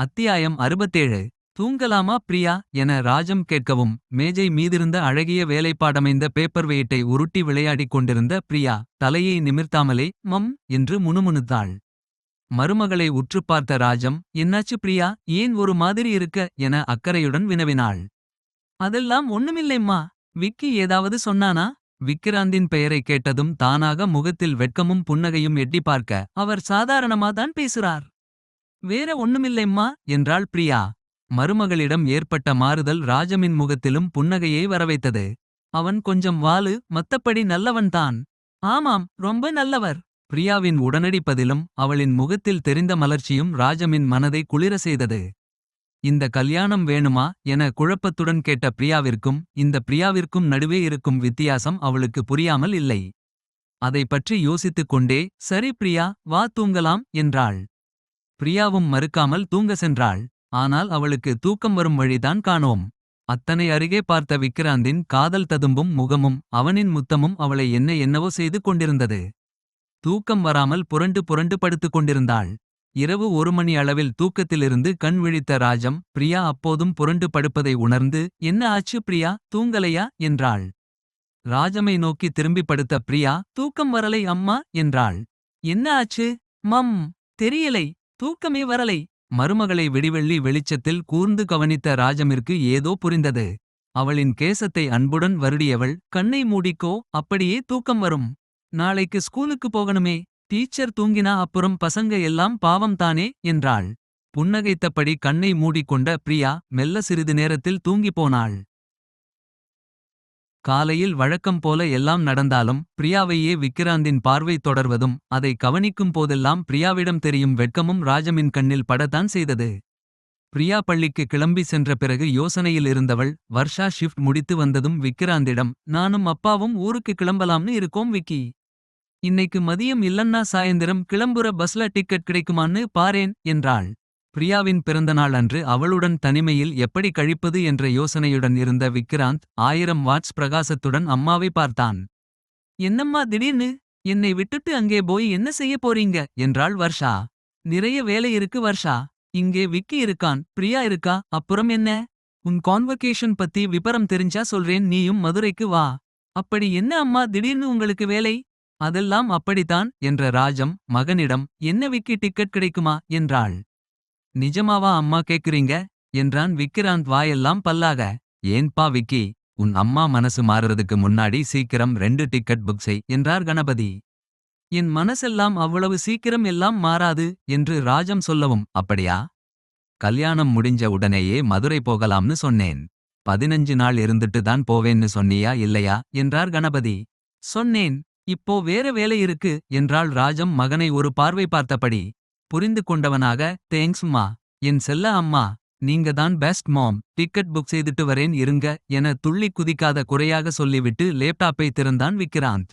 அத்தியாயம் அறுபத்தேழு. தூங்கலாமா பிரியா? என ராஜம் கேட்கவும் மேஜை மீதிருந்த அழகிய வேலைப்பாடமைந்த பேப்பர் வெயிட்டை உருட்டி விளையாடிக் கொண்டிருந்த பிரியா தலையை நிமிர்த்தாமலே மம் என்று முணுமுணுத்தாள். மருமகளை உற்றுப் பார்த்த ராஜம் என்னாச்சு பிரியா? ஏன் ஒரு மாதிரி இருக்க? என அக்கறையுடன் வினவினாள். அதெல்லாம் ஒண்ணுமில்லைம்மா. விக்கி ஏதாவது சொன்னானா? விக்கிராந்தின் பெயரை கேட்டதும் தானாக முகத்தில் வெட்கமும் புன்னகையும் எட்டி பார்க்க அவர் சாதாரணமாதான் பேசுறார். வேற ஒண்ணுமில்லைம்மா என்றாள் பிரியா. மருமகளிடம் ஏற்பட்ட மாறுதல் ராஜமின் முகத்திலும் புன்னகையை வரவைத்தது. அவன் கொஞ்சம் வாலு மத்தப்படி நல்லவன்தான். ஆமாம் ரொம்ப நல்லவர். பிரியாவின் உடனடி பதிலும் அவளின் முகத்தில் தெரிந்த மலர்ச்சியும் ராஜமின் மனதை குளிர செய்தது. இந்த கல்யாணம் வேணுமா என குழப்பத்துடன் கேட்ட பிரியாவிற்கும் இந்த பிரியாவிற்கும் நடுவே இருக்கும் வித்தியாசம் அவளுக்கு புரியாமல் இல்லை. அதை பற்றி யோசித்துக் கொண்டே சரி பிரியா வா தூங்கலாம் என்றாள். பிரியாவும் மறுக்காமல் தூங்க சென்றாள். ஆனால் அவளுக்கு தூக்கம் வரும் வழிதான் காணோம். அத்தனை அருகே பார்த்த விக்கிராந்தின் காதல் ததும்பும் முகமும் அவனின் முத்தமும் அவளை என்ன என்னவோ செய்து கொண்டிருந்தது. தூக்கம் வராமல் புரண்டு புரண்டு படுத்துக் கொண்டிருந்தாள். இரவு ஒரு மணி அளவில் தூக்கத்திலிருந்து கண் விழித்த ராஜம் பிரியா அப்போதும் புரண்டு படுப்பதை உணர்ந்து என்ன ஆச்சு பிரியா? தூங்கலையா? என்றாள். ராஜமை நோக்கி திரும்பி படுத்த பிரியா தூக்கம் வரலை அம்மா என்றாள். என்ன ஆச்சு? மம் தெரியலை. தூக்கமே வரலை. மருமகளை விடிவெள்ளி வெளிச்சத்தில் கூர்ந்து கவனித்த ராஜமிற்கு ஏதோ புரிந்தது. அவளின் கேசத்தை அன்புடன் வருடியவள் கண்ணை மூடிக்கோ அப்படியே தூக்கம் வரும். நாளைக்கு ஸ்கூலுக்கு போகணுமே. டீச்சர் தூங்கினா அப்புறம் பசங்க எல்லாம் பாவம் தானே என்றாள். புன்னகைத்தபடி கண்ணை மூடிக்கொண்ட பிரியா மெல்ல சிறிது நேரத்தில் தூங்கிப் போனாள். காலையில் வழக்கம் போல எல்லாம் நடந்தாலும் பிரியாவையே விக்கிராந்தின் பார்வை தொடர்வதும் அதை கவனிக்கும் போதெல்லாம் பிரியாவிடம் தெரியும் வெட்கமும் ராஜமின் கண்ணில் படத்தான் செய்தது. பிரியா பள்ளிக்கு கிளம்பி சென்ற பிறகு யோசனையில் இருந்தவள் வர்ஷா ஷிஃப்ட் முடித்து வந்ததும் விக்கிராந்திடம் நானும் அப்பாவும் ஊருக்கு கிளம்பலாம்னு இருக்கோம் விக்கி. இன்னைக்கு மதியம் இல்லன்னா சாயந்திரம் கிளம்புற பஸ்ல டிக்கெட் கிடைக்குமான்னு பாரேன் என்றாள். பிரியாவின் பிறந்தநாள் அன்று அவளுடன் தனிமையில் எப்படி கழிப்பது என்ற யோசனையுடன் இருந்த விக்ராந்த் ஆயிரம் வாட்ஸ் பிரகாசத்துடன் அம்மாவை பார்த்தான். என்னம்மா திடீர்னு? என்னை விட்டுட்டு அங்கே போய் என்ன செய்ய போறீங்க? என்றாள் வர்ஷா. நிறைய வேலை இருக்கு வர்ஷா. இங்கே விக்கி இருக்கான். பிரியா இருக்கா? அப்புறம் என்ன? உன் கான்வொகேஷன் பத்தி விபரம் தெரிஞ்சா சொல்றேன். நீயும் மதுரைக்கு வா. அப்படி என்ன அம்மா? திடீர்னு உங்களுக்கு வேலை? அதெல்லாம் அப்படித்தான் என்ற ராஜம் மகனிடம் என்ன விக்கி டிக்கெட் கிடைக்குமா? என்றாள். நிஜமாவா அம்மா கேக்குறீங்க? என்றான் விக்கிராந்த் வாயெல்லாம் பல்லாக. ஏன்பா விக்கி உன் அம்மா மனசு மாறுறதுக்கு முன்னாடி சீக்கிரம் ரெண்டு டிக்கெட் புக் செய் என்றார் கணபதி. என் மனசெல்லாம் அவ்வளவு சீக்கிரம் எல்லாம் மாறாது என்று ராஜம் சொல்லவும் அப்படியா? கல்யாணம் முடிஞ்ச உடனேயே மதுரை போகலாம்னு சொன்னேன். பதினஞ்சு நாள் இருந்துட்டு தான் போவேன்னு சொன்னியா இல்லையா? என்றார் கணபதி. சொன்னேன். இப்போ வேற வேலை இருக்கு என்றாள் ராஜம் மகனை ஒரு பார்வை பார்த்தபடி. புரிந்து கொண்டவனாக தேங்க்ஸ்மா என் செல்ல அம்மா நீங்க தான் பெஸ்ட் மாம். டிக்கெட் புக் செய்துட்டு வரேன் இருங்க என துள்ளி குதிக்காத குறையாக சொல்லிவிட்டு லேப்டாப்பை திறந்தான் விக்கிராந்த்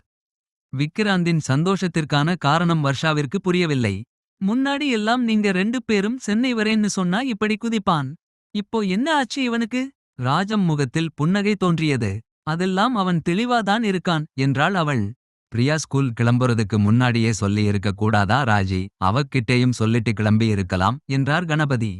விக்கிராந்தின் சந்தோஷத்திற்கான காரணம் வர்ஷாவிற்கு புரியவில்லை. முன்னாடி எல்லாம் நீங்க ரெண்டு பேரும் சென்னை வரேன்னு சொன்னா இப்படி குதிப்பான். இப்போ என்ன ஆச்சு இவனுக்கு? ராஜம் முகத்தில் புன்னகை தோன்றியது. அதெல்லாம் அவன் தெளிவாதான் இருக்கான் என்றாள் அவள். பிரியா ஸ்கூல் கிளம்புறதுக்கு முன்னாடியே சொல்லி இருக்க கூடாதா ராஜி? அவக்கிட்டேயும் சொல்லிட்டு கிளம்பி இருக்கலாம் என்றார் கணபதி.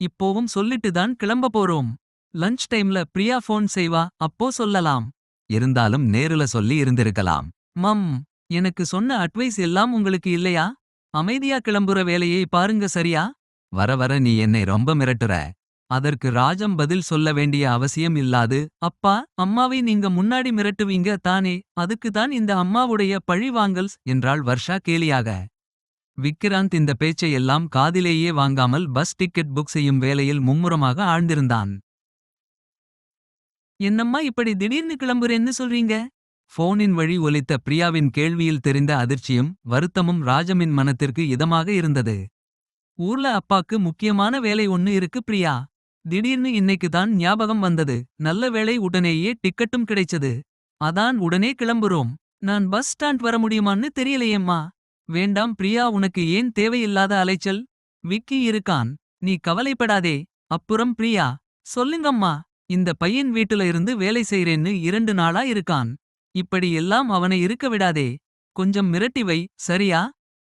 இப்போவும் சொல்லிட்டு தான் கிளம்ப போறோம். லஞ்ச் டைம்ல பிரியா ஃபோன் செய்வா அப்போ சொல்லலாம். இருந்தாலும் நேருல சொல்லி இருந்திருக்கலாம். மம் எனக்கு சொன்ன அட்வைஸ் எல்லாம் உங்களுக்கு இல்லையா? அமைதியா கிளம்புற வேலையை பாருங்க சரியா? வர வர நீ என்னை ரொம்ப மிரட்டுற. அதற்கு ராஜம் பதில் சொல்ல வேண்டிய அவசியம் இல்லாது அப்பா அம்மாவை நீங்க முன்னாடி மிரட்டுவீங்க தானே அதுக்கு தான் இந்த அம்மாவுடைய பழிவாங்கல்ஸ் என்றாள் வர்ஷா கேலியாக. விக்கிராந்த் இந்த பேச்சை எல்லாம் காதிலேயே வாங்காமல் பஸ் டிக்கெட் புக் செய்யும் வேலையில் மும்முரமாக ஆழ்ந்திருந்தான். என்னம்மா இப்படி திடீர்னு கிளம்புறேன்னு சொல்றீங்க? போனின் வழி ஒலித்த பிரியாவின் கேள்வியில் தெரிந்த அதிர்ச்சியும் வருத்தமும் ராஜமின் மனத்திற்கு இதமாக இருந்தது. ஊர்ல அப்பாக்கு முக்கியமான வேலை ஒன்னு இருக்கு பிரியா திடீர்னு இன்னைக்கு தான் ஞாபகம் வந்தது. நல்ல வேளை உடனேயே டிக்கெட்டும் கிடைச்சது. அதான் உடனே கிளம்புறோம். நான் பஸ் ஸ்டாண்ட் வர முடியுமான்னு தெரியலையேம்மா. வேண்டாம் பிரியா உனக்கு ஏன் தேவையில்லாத அலைச்சல்? விக்கி இருக்கான். நீ கவலைப்படாதே. அப்புறம் பிரியா சொல்லுங்கம்மா. இந்த பையன் வீட்டுல இருந்து வேலை செய்றேன்னு இரண்டு நாளா இருக்கான். இப்படி எல்லாம் அவனை இருக்க விடாதே. கொஞ்சம் மிரட்டி வை. சரியா?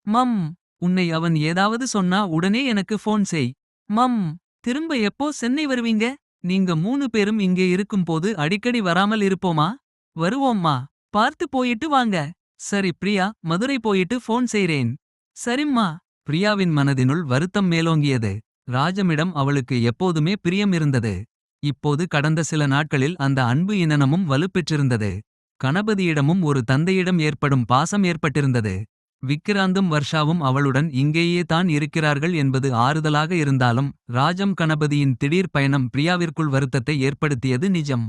மம். உன்னை அவன் ஏதாவது சொன்னா உடனே எனக்கு ஃபோன் செய். மம். திரும்ப எப்போ சென்னை வருவீங்க? நீங்க மூணு பேரும் இங்கே இருக்கும்போது அடிக்கடி வராமல் இருப்போமா? வருவோம்மா. பார்த்து போயிட்டு வாங்க. சரி பிரியா மதுரை போயிட்டு ஃபோன் செய்றேன். சரிம்மா. பிரியாவின் மனதினுள் வருத்தம் மேலோங்கியது. ராஜமிடம் அவளுக்கு எப்போதுமே பிரியம் இருந்தது. இப்போது கடந்த சில நாட்களில் அந்த அன்பு இனனமும் வலுப்பெற்றிருந்தது. கணபதியிடமும் ஒரு தந்தையிடம் ஏற்படும் பாசம் ஏற்பட்டிருந்தது. விக்கிராந்தும் வர்ஷாவும் அவளுடன் இங்கேயே தான் இருக்கிறார்கள் என்பது ஆறுதலாக இருந்தாலும் ராஜம் கணபதியின் திடீர் பயணம் பிரியாவிற்குள் வருத்தத்தை ஏற்படுத்தியது நிஜம்.